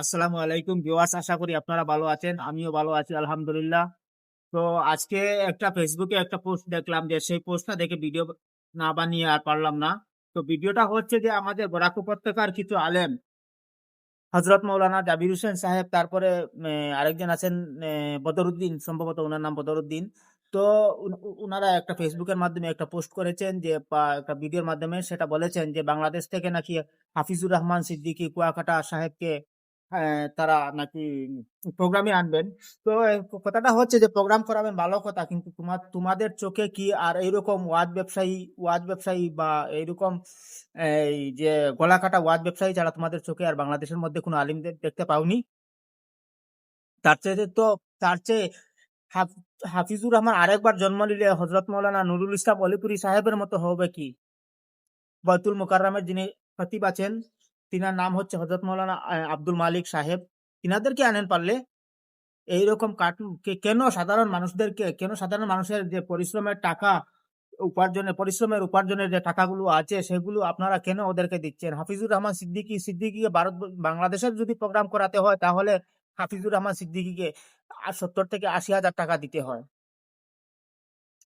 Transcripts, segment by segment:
আসসালামু আলাইকুম ভিউয়ার্স, আশা করি আপনারা ভালো আছেন, আমিও ভালো আছি, আলহামদুলিল্লাহ। তো আজকে একটা ফেসবুকে একটা পোস্ট দেখলাম যে সেই পোস্টটা দেখে ভিডিও না বানিয়ে আর পারলাম না। তো ভিডিওটা হচ্ছে যে আমাদের বরাক উপত্যকার কিছু আলেম হজরত মৌলানা জাবির হোসেন সাহেব, তারপরে আরেকজন আছেন বদরুদ্দিন, সম্ভবত ওনার নাম বদরুদ্দিন। তো ওনারা একটা ফেসবুকের মাধ্যমে একটা পোস্ট করেছেন যে একটা ভিডিওর মাধ্যমে সেটা বলেছেন যে, বাংলাদেশ থেকে নাকি হাফিজুর রহমান সিদ্দিকী কুয়াকাটা সাহেবকে তারা নাকি প্রোগ্রামে আনবেন। তো কথাটা হচ্ছে যে প্রোগ্রাম করাবেন ভালো কথা, কিন্তু তোমার তোমাদের চোখে কি আর এইরকম ওয়াজ ব্যবসায়ী ওয়াজ ব্যবসায়ী বা এইরকম এই যে, গলা কাটা ওয়াজ ব্যবসায়ী যারা তোমাদের চোখে আর বাংলাদেশের মধ্যে কোনো আলিমদের দেখতে পাওনি? তার চেয়ে তো, তার চেয়ে হাফ- হাফিজুর রহমান আরেকবার জন্ম নিলে হজরত মৌলানা নুরুল ইসলাম অলিপুরি সাহেবের মতো হবে কি? বয়তুল মুকাররমের যিনি খতিব আছেন তিনার নাম হচ্ছে হজরত মৌলানা আব্দুল মালিক সাহেব। তিনাদেরকে আনেন পারলে এইরকম কেন সাধারণ মানুষদেরকে, কেন সাধারণ মানুষের যে পরিশ্রমের টাকা উপার্জনের, পরিশ্রমের উপার্জনের যে টাকাগুলো আছে সেগুলো আপনারা কেন ওদেরকে দিচ্ছেন? হাফিজুর রহমান সিদ্দিকি, সিদ্দিকীকে ভারত, বাংলাদেশের যদি প্রোগ্রাম করাতে হয় তাহলে হাফিজুর রহমান সিদ্দিকীকে সত্তর থেকে আশি হাজার টাকা দিতে হয়।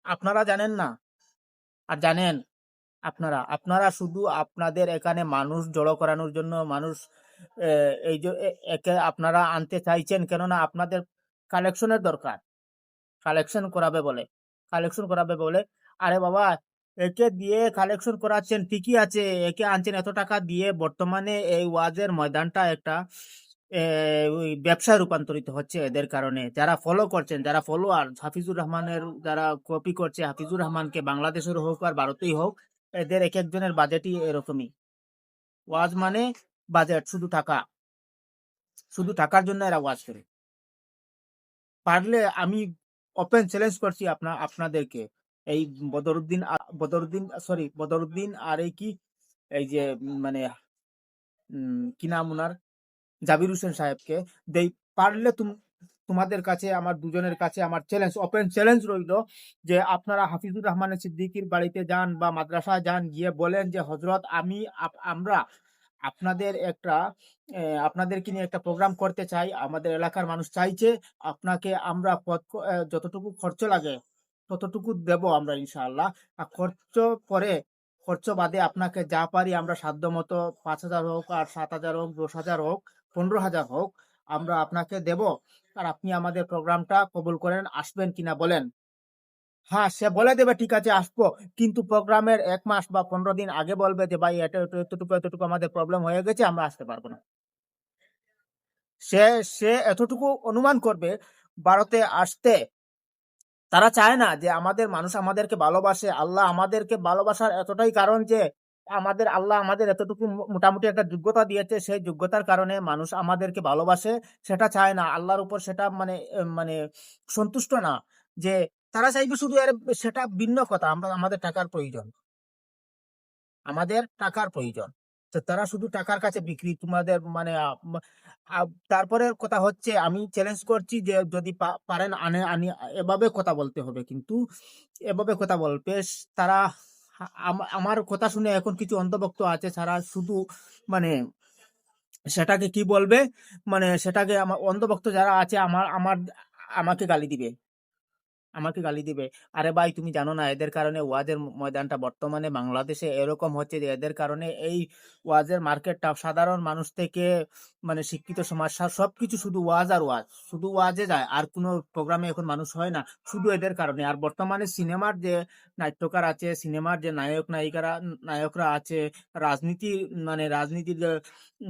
আপনারা জানেন না? আর জানেন? আপনারা আপনারা শুধু আপনাদের এখানে মানুষ জড়ো করানোর জন্য মানুষ এই যে একে আপনারা আনতে চাইছেন কেননা আপনাদের কালেকশনের দরকার। কালেকশন করাবে বলে, কালেকশন করাবে বলে। আরে বাবা, একে দিয়ে কালেকশন করাচ্ছেন, ঠিকই আছে, একে আনছেন এত টাকা দিয়ে বর্তমানে এই ওয়াজের ময়দানটা একটা ব্যবসায় রূপান্তরিত হচ্ছে এদের কারণে। যারা ফলো করছেন, যারা ফলোয়ার হাফিজুর রহমানের, যারা কপি করছে, হাফিজুর রহমানকে বাংলাদেশের হোক আর ভারতেই হোক এদের এক একজনের বাজেটই এরকমই। ওয়াজ মানে বাজেট শুধু টাকা শুধু টাকার জন্য এরা ওয়াজ করে। পারলে আমি ওপেন চ্যালেঞ্জ করছি আপনা, আপনাদেরকে। এই বদরুদ্দিন বদরুদ্দিন সরি বদরুদ্দিন আর এই কি? এই যে মানে কি নাম ওনার জাবির হোসেন সাহেবকে। দেই, পারলে তুম তোমাদের কাছে, আমার দুজনের কাছে আমার চ্যালেঞ্জ ওপেন চ্যালেঞ্জ রইল যে আপনারা হাফিজুর রহমানের সিদ্দিকীর বাড়িতে যান বা মাদ্রাসা যান, গিয়ে বলেন যে হজরত আমি আমরা আপনাদের একটা আপনাদেরকে নিয়ে একটা প্রোগ্রাম করতে চাই। আমাদের এলাকার মানুষ চাইছে আপনাকে আমরা যতটুকু খরচ লাগে, ততটুকু দেব আমরা ইনশাআল্লাহ। আর খরচ পরে খরচ বাদে আপনাকে যা পারি আমরা সাধ্য মতো পাঁচ হাজার হোক আর সাত হাজার হোক, দশ হাজার হোক, পনেরো হাজার হোক আমরা আপনাকে দেব আর আপনি আমাদের প্রোগ্রামটা কবুল করেন, আসবেন কিনা বলেন। হ্যাঁ সে বলে দেবে, ঠিক আছে, আসব। কিন্তু প্রোগ্রামের এক মাস বা পনেরো দিন আগে বলবে যে, ভাই এটা এতটুকু এতটুকু আমাদের প্রবলেম হয়ে গেছে, আমরা আসতে পারব না। সে সে এতটুকু অনুমান করবে, ভারতে আসতে তারা চায় না যে, আমাদের মানুষ আমাদেরকে ভালোবাসে। আল্লাহ আমাদেরকে ভালোবাসার এতটাই কারণ যে আমাদের আল্লাহ আমাদের এতটুকু মোটামুটি একটা যোগ্যতা দিয়েছে, সেই যোগ্যতার কারণে মানুষ আমাদেরকে ভালোবাসে। সেটা চায় না, আল্লাহর উপর সেটা মানে মানে সন্তুষ্ট না। যে তারা চাইবে শুধু আর সেটা ভিন্ন কথা, আমরা, আমাদের টাকার প্রয়োজন। আমাদের টাকার প্রয়োজন। তো তারা শুধু টাকার কাছে বিক্রি, তোমাদের মানে তারপরে কথা হচ্ছে, আমি চ্যালেঞ্জ করছি যে যদি পারেন আনে, আনি, এভাবে কথা বলতে হবে। কিন্তু এভাবে কথা বলবে, তারা আমার কথা শুনে এখন কিছু অন্ধভক্ত আছে সারা শুধু মানে সেটাকে কি বলবে? মানে সেটাকে আমার অন্ধভক্ত যারা আছে, আমার আমার, আমাকে গালি দিবে। আমাকে গালি দিবে। আরে ভাই, তুমি জানো না, এদের কারণে ওয়াজের ময়দানটা বর্তমানে বাংলাদেশে এরকম হচ্ছে যে, এদের কারণে এই ওয়াজের মার্কেটটা সাধারণ মানুষ থেকে মানে শিক্ষিত সমাজ সা- সবকিছু শুধু ওয়াজ আর ওয়াজ। শুধু ওয়াজে যায়, আর কোনো প্রোগ্রামে এখন মানুষ হয় না, শুধু এদের কারণে। আর বর্তমানে সিনেমার যে নাট্যকার আছে, সিনেমার যে নায়ক, নায়িকারা নায়করা আছে, রাজনীতি মানে রাজনীতির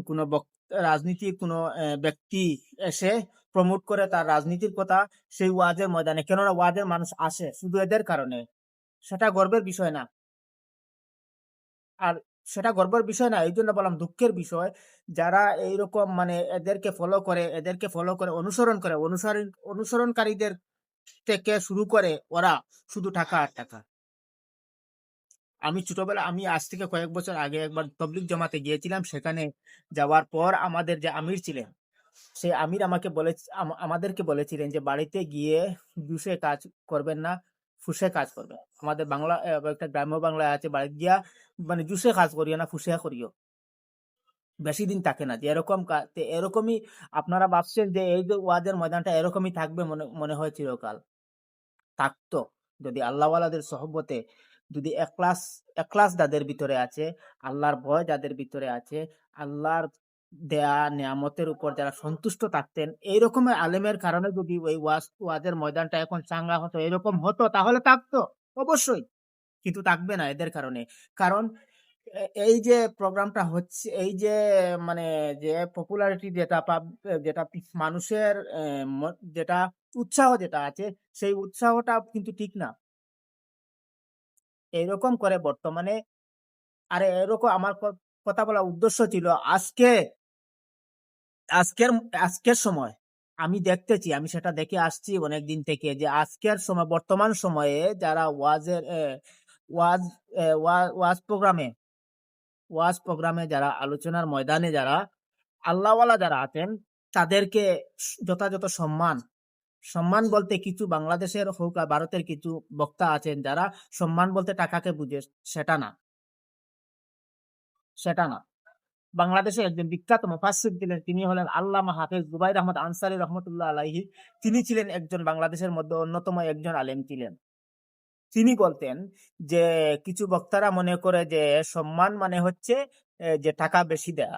কোনো বক- রাজনীতি কোনো ব্যক্তি এসে প্রমোট করে তার রাজনীতির কথা সেই ওয়াজের ময়দানে। কেননা ওয়াজের মানুষ আসে শুধু এদের কারণে। সেটা গর্বের বিষয় না। আর সেটা গর্বের বিষয় না এই জন্য বললাম দুঃখের বিষয়। যারা এইরকম মানে এদেরকে ফলো করে, এদেরকে ফলো করে, অনুসরণ করে অনুসরণ অনুসরণকারীদের থেকে শুরু করে ওরা শুধু টাকা আর টাকা। আমি ছোটবেলা, আমি আজ থেকে কয়েক বছর আগে একবার তবলিগ জমাতে গিয়েছিলাম। সেখানে যাওয়ার পর আমাদের যে আমির ছিলেন সেই আমির আমাকে বলে আমাদেরকে বলেছিলেন যে, বাড়িতে গিয়ে দুষে কাজ করবেন না, ফুসে কাজ করবেন। আমাদের বাংলা একটা গ্রাম্য বাংলায় আছে, বাড়িতে গিয়া মানে জুসে কাজ করিও না, ফুসে করিও। বেশি দিন থাকে না, যে এরকম এরকমই আপনারা ভাবছেন যে, এই যে ওয়াজের ময়দানটা এরকমই থাকবে মনে মনে হয় চিরকাল। থাকতো। যদি আল্লাহওয়ালাদের সহবতে যদি একলাস একলাস যাদের ভিতরে আছে, আল্লাহর ভয় যাদের ভিতরে আছে, আল্লাহর দেয়া, নিয়ামতের উপর যারা সন্তুষ্ট থাকতেন, এইরকম আলেমের কারণে যদি ওই ওয়াজ, ওয়াজের ময়দানটা এখন চাঙ্গা হতো, এরকম হতো, তাহলে থাকতো, অবশ্যই। কিন্তু থাকবে না এদের কারণে। কারণ এই যে প্রোগ্রামটা হচ্ছে, এই যে মানে যে পপুলারিটি যেটা যেটা মানুষের যেটা উৎসাহ যেটা আছে, সেই উৎসাহটা কিন্তু ঠিক না। এইরকম করে বর্তমানে, আরে এরকম আমার কথা বলার উদ্দেশ্য ছিল, আজকে আজকের আজকের সময় আমি দেখতেছি, আমি সেটা দেখে আসছি অনেক দিন থেকে যে আজকের সময়, বর্তমান সময়ে যারা ওয়াজের ওয়াজ ওয়াজ প্রোগ্রামে ওয়াজ প্রোগ্রামে যারা আলোচনার ময়দানে যারা, আল্লাহওয়ালা যারা আছেন, তাদেরকে যথাযথ সম্মান সম্মান বলতে কিছু বাংলাদেশের হোক আর ভারতের কিছু বক্তা আছেন যারা সম্মান বলতে টাকাকে বুঝে, সেটা না। সেটা না। বাংলাদেশে একজন বিখ্যাত মুফাসসির ছিলেন, তিনি হলেন আল্লামা হাফেজ জুবাইর আহমদ আনসারি রহমতুল্লাহ আলাইহি। তিনি ছিলেন একজন বাংলাদেশের মধ্যে অন্যতম একজন আলেম ছিলেন। তিনি বলতেন যে, কিছু বক্তারা মনে করে যে, সম্মান মানে হচ্ছে যে টাকা বেশি দেয়া।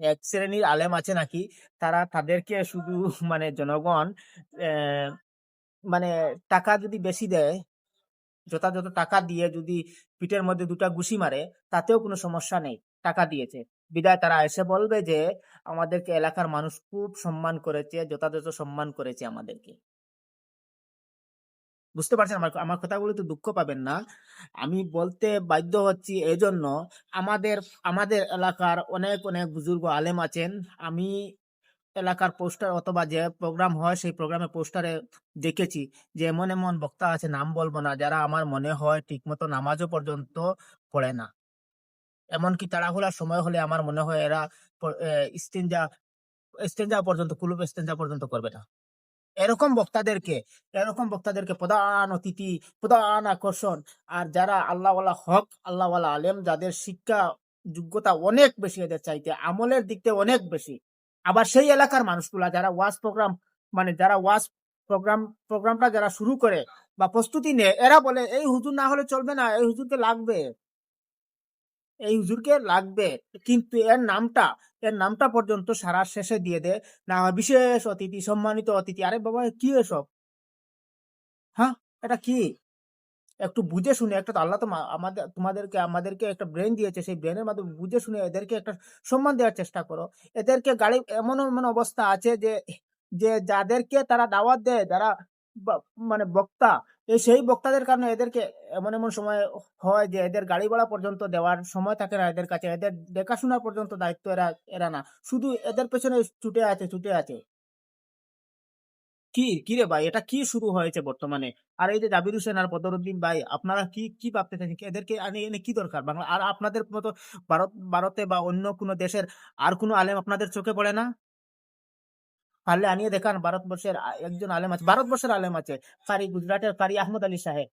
এক শ্রেণির আলেম আছে নাকি? তারা তাদেরকে শুধু মানে জনগণ মানে টাকা যদি বেশি দেয় যথাযথ টাকা দিয়ে যদি পিঠের মধ্যে দুটা ঘুষি মারে, তাতেও কোনো সমস্যা নেই, টাকা দিয়েছে। বিদায়, তারা এসে বলবে যে, আমাদেরকে এলাকার মানুষ খুব সম্মান করেছে, যথাযথ সম্মান করেছে আমাদেরকে। বুঝতে পারছেন আমার আমার কথাগুলো তো দুঃখ পাবেন না। আমি বলতে বাধ্য হচ্ছি এজন্য, আমাদের আমাদের এলাকার অনেক অনেক বুজুর্গ আলেম আছেন। আমি এলাকার পোস্টার অথবা যে প্রোগ্রাম হয় সেই প্রোগ্রামে পোস্টারে দেখেছি যে এমন এমন বক্তা আছে নাম বলব না যারা আমার মনে হয় ঠিকমতো নামাজও পর্যন্ত পড়ে না। এমনকি তাড়াহুড়ার সময় হলে আমার মনে হয় এরা এ, ইস্তেঞ্জা পর্যন্ত কুলুপ ইস্তেঞ্জা পর্যন্ত করবে না। এরকম বক্তাদেরকে এরকম বক্তাদেরকে প্রধান অতিথি প্রধান আকর্ষণ আর যারা আল্লাহওয়ালা হক আল্লাহওয়ালা আলেম যাদের শিক্ষা যোগ্যতা অনেক বেশি এদের চাইতে আমলের দিক থেকে অনেক বেশি। আবার সেই এলাকার মানুষগুলা যারা ওয়াজ প্রোগ্রাম মানে যারা ওয়াজ প্রোগ্রাম, প্রোগ্রামটা যারা শুরু করে বা প্রস্তুতি নেয়, এরা বলে, এই হুজুর না হলে চলবে না, এই হুজুরকে লাগবে। এই হুজুরকে লাগবে। কিন্তু এর নামটা এর নামটা পর্যন্ত সারা শেষে দিয়ে দেয়, না বিশেষ অতিথি, সম্মানিত অতিথি, আরে বাবা, কি এসব? হ্যাঁ এটা কি? একটু বুঝে শুনে, একটা আল্লাহ তো আমাদের, তোমাদেরকে, আমাদেরকে একটা ব্রেন দিয়েছে, সেই ব্রেনের মাধ্যমে বুঝে শুনে এদেরকে একটা সম্মান দেওয়ার চেষ্টা করো। এদেরকে গাড়ি, এমন এমন অবস্থা আছে যে যে যাদেরকে তারা দাওয়াত দেয়, যারা মানে বক্তা এই সেই বক্তাদের কারণে এদেরকে এমন এমন সময় হয় যে এদের গাড়ি ভাড়া পর্যন্ত দেওয়ার সময় থাকে না এদের কাছে, এদের দেখাশোনা পর্যন্ত দায়িত্ব এরা এরা না। শুধু এদের পেছনে ছুটে আছে ছুটে আছে। কি কি রে ভাই? এটা কি শুরু হয়েছে বর্তমানে? আর এই যে জাবির হোসেন আর বদরুদ্দিন ভাই, আপনারা কি কি ভাবতে চাইছেন এদেরকে এনে কি দরকার? বাংলা, আর আপনাদের মতো ভারত, ভারতে বা অন্য কোনো দেশের আর কোনো আলেম আপনাদের চোখে পড়ে না? পারলে আনিয়ে দেখান, ভারতবর্ষের একজন আলেম আছে, ভারতবর্ষের আলেম আছে কারি গুজরাটের কারি আহমদ আলী সাহেব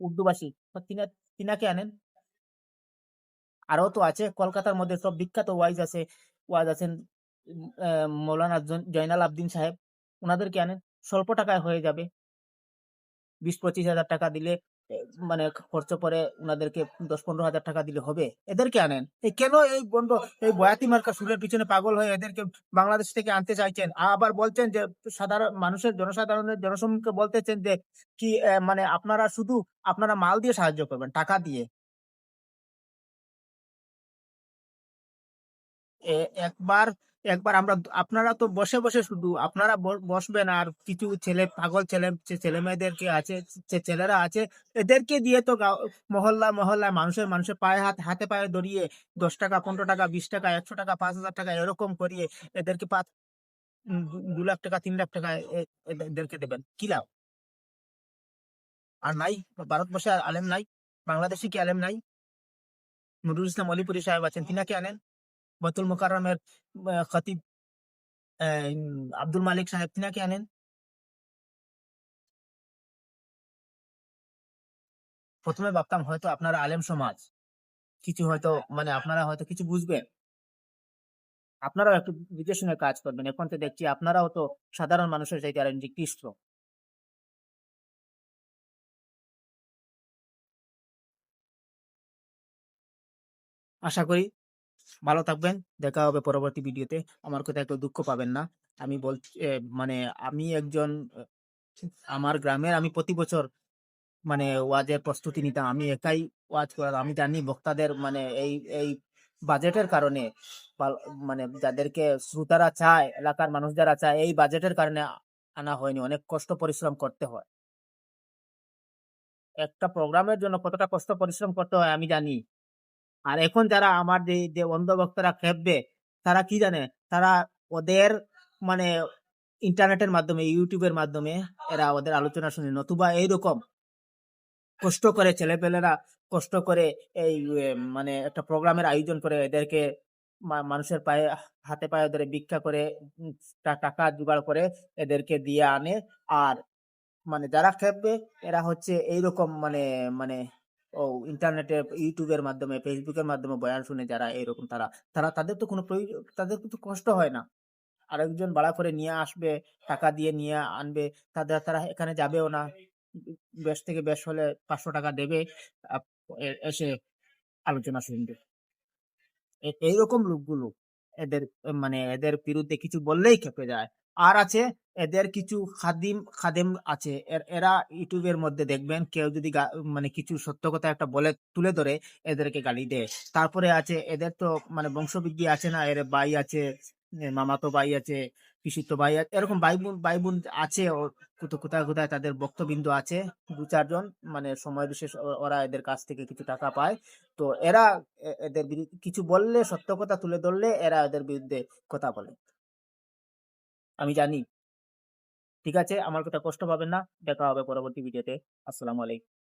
উর্দুবাসী তিনাকে আনেন। আরও তো আছে, কলকাতার মধ্যে সব বিখ্যাত ওয়াইজ আছে, ওয়াজ আছেন মৌলানা জয়নাল আবদিন সাহেব ওনাদেরকে আনেন। স্বল্প টাকায় হয়ে যাবে। বিশ পঁচিশ হাজার টাকা দিলে মানে খরচ পরে ওনাদেরকে দশ পনেরো হাজার টাকা দিলে হবে। এদেরকে আনেন। এই কেন এই বন্ধ, এই বয়াতি মার্কা সুরের পিছনে পাগল হয়ে এদেরকে বাংলাদেশ থেকে আনতে চাইছেন? আবার বলছেন যে, সাধারণ মানুষের, জনসাধারণের জনসমুখে বলতেছেন যে, কি মানে আপনারা শুধু, আপনারা মাল দিয়ে সাহায্য করবেন, টাকা দিয়ে। একবার একবার আমরা আপনারা তো বসে বসে শুধু, আপনারা বসবেন আর কিছু ছেলে, পাগল ছেলে ছেলে মেয়েদেরকে আছে ছেলেরা আছে, এদেরকে দিয়ে তো মহল্লা মহল্লায় মানুষের মানুষের পায়ে হাত, হাতে পায়ে ধরিয়ে দশ টাকা, পনেরো টাকা, বিশ টাকা, একশো টাকা, পাঁচ হাজার টাকা এরকম করিয়ে এদেরকে পাঁচ দু লাখ টাকা, তিন লাখ টাকা এদেরকে দেবেন। কি লাভ? আর নাই, ভারতবর্ষে আলেম নাই, বাংলাদেশে কি আলেম নাই? নুরুল ইসলাম অলিপুরি সাহেব আছেন, তিনাকে আনেন। বতুল মোকাররমের আহ, খতিব আব্দুল মালিক সাহেব তিনাকে আনেন প্রথমে ভাবতাম হয়তো আপনারা আলেম সমাজ কিছু হয়তো মানে আপনারা হয়তো কিছু বুঝবেন। আপনারাও একটু বুঝে শুনে কাজ করবেন। এখন তো দেখছি আপনারাও তো সাধারণ মানুষের চাইতে আরও নিকৃষ্ট। আশা করি ভালো থাকবেন। দেখা হবে পরবর্তী ভিডিওতে। আমার কথায় কেউ দুঃখ পাবেন না। আমি বলছি এ মানে আমি একজন আমার গ্রামের আমি প্রতি বছর মানে ওয়াজের প্রস্তুতি নিতাম। আমি একাই ওয়াজ করাতাম। আমি জানি বক্তাদের মানে এই এই বাজেটের কারণে মানে যাদেরকে শ্রোতারা চায়, এলাকার মানুষ যারা চায় এই বাজেটের কারণে আনা হয়নি। অনেক কষ্ট পরিশ্রম করতে হয়। একটা প্রোগ্রামের জন্য কতটা কষ্ট পরিশ্রম করতে হয় আমি জানি। আর এখন যারা আমার যে, যে অন্ধ ভক্তরা খেপবে তারা কি জানে? তারা ওদের মানে ইন্টারনেটের মাধ্যমে, ইউটিউবের মাধ্যমে এরা ওদের আলোচনা শুনে নতুবা এইরকম কষ্ট করে ছেলেপেলেরা কষ্ট করে এই মানে একটা প্রোগ্রামের আয়োজন করে এদেরকে মানুষের পায়ে হাতে পায়ে ধরে ভিক্ষা করে টাকা জোগাড় করে এদেরকে দিয়ে আনে। আর মানে যারা খেপবে এরা হচ্ছে এইরকম মানে মানে ও ইন্টারনেটে এর মাধ্যমে, ফেসবুকের মাধ্যমে বয়ান শুনে যারা এরকম তারা, তারা তাদের তো কোনো প্রয়োজ তাদের কিন্তু কষ্ট হয় না। আরেকজন ভাড়া করে নিয়ে আসবে, টাকা দিয়ে নিয়ে আনবে। তাদের তারা এখানে যাবেও না। বেশ থেকে বেশ হলে ৳৫০০ দেবে। এসে আলোচনা শুনবে। এইরকম লোকগুলো এদের মানে এদের বিরুদ্ধে কিছু বললেই খেপে যায়। আর আছে এদের কিছু খাদিম খাদেম আছে। এরা এর মধ্যে দেখবেন কেউ যদি মানে কিছু সত্য কথা একটা বলে তুলে ধরে এদেরকে গালি দেয়। তারপরে আছে এদের তো মানে বংশবৃদ্ধি আছে না? এর ভাই আছে, মামাতো ভাই আছে, পিসিতো ভাই আছে। এরকম ভাই-বোন ভাই-বোন আছে ও কোথা কোথায়, কোথায় তাদের ভক্তবৃন্দ আছে দু চারজন মানে সময় বিশেষ ওরা এদের কাছ থেকে কিছু টাকা পায়। তো এরা এদের কিছু বললে সত্য কথা তুলে ধরলে এরা এদের বিরুদ্ধে কথা বলে। আমি জানি। ঠিক আছে? আমার কথা কষ্ট পাবেন না। দেখা হবে পরবর্তী ভিডিওতে। আসসালামু আলাইকুম।